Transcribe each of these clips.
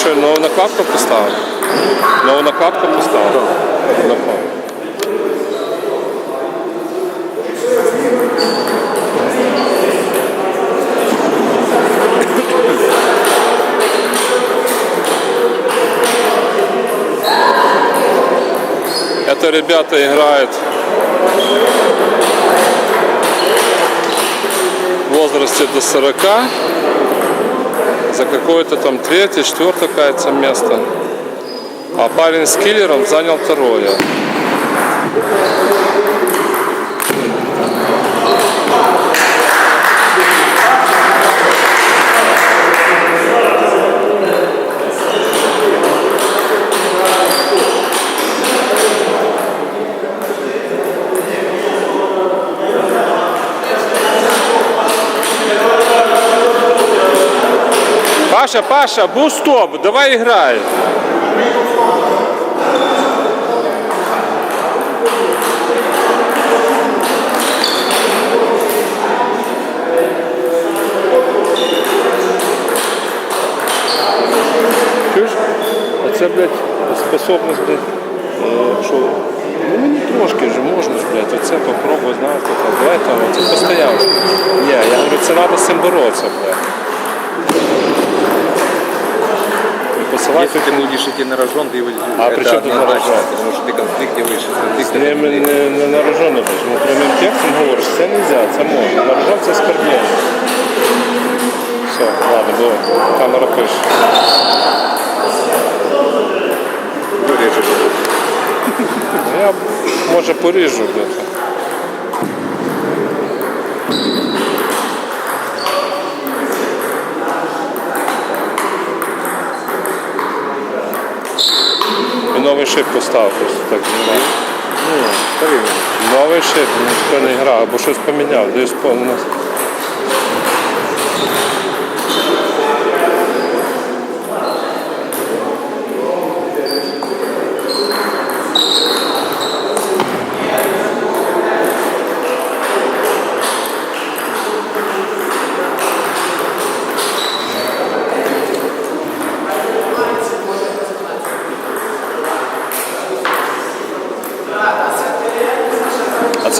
що нову накладку поставив? Нову накладку поставив? Накладку. Это ребята играют в возрасте до 40 за какое-то там третье, четвертое, кажется, место. А парень с киллером занял второе. Паша, Паша, був стоп, давай? А це, блядь, способність, блядь, е, що ну мені трошки вже можна ж, блядь, оце попробуй, знаєте, там, давай там, це постійно. Ні, я говорю, це треба з цим боротися, блядь І посилати Если ты будешь идти на рожон, ты его А это при чем тут на однозначно, рожон? потому что ты конфликт делаешь, из З конфликта ними не, не наражено, тому прямим текстом говориш, це не можна, це можна. Наражон це скарблення. Все, ладно, бо камера пише. вырежешь. Ну, Я може поріжу где-то. Новий шип поставив просто так знімав. Ну. Новий шип, ніхто не грав, або щось поміняв, десь по у нас.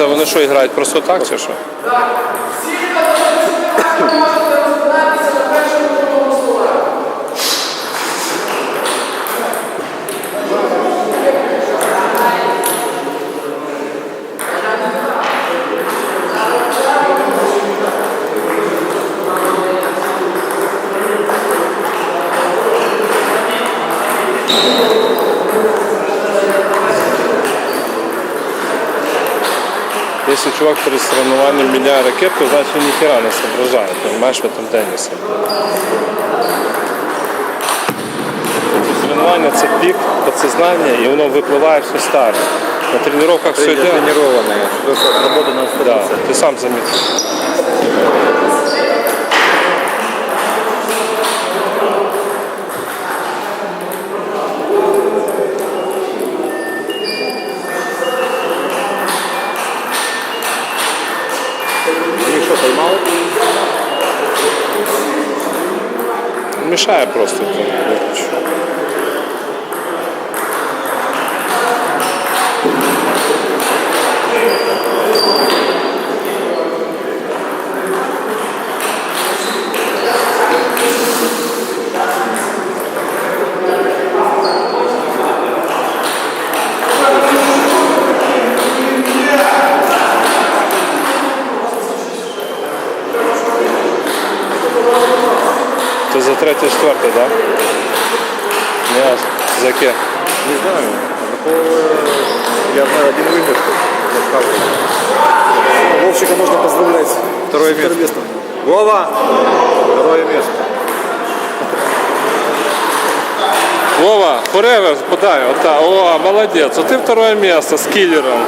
Це вони що, грають просто так чи що? Если чувак перед соревнованием міняє ракетку, значит он ніхера не соображает, понимаешь, в этом теннисе. Тренування Соревновання це пік підсознання і воно випливає все старе. На тренуваннях все йде. тренированная, просто отработано 100%. Да, ти сам замітив. Ты что, поймал? Мішає просто Це за третє, четверте, так? Да? За яке? Не знаю. Такого, я знаю один выигрыш. Вовчика можно поздравлять. Второе место. местом. Вова! Второе место. Вова, Форевер подай, ота, о, молодец, а ты второе место с киллером.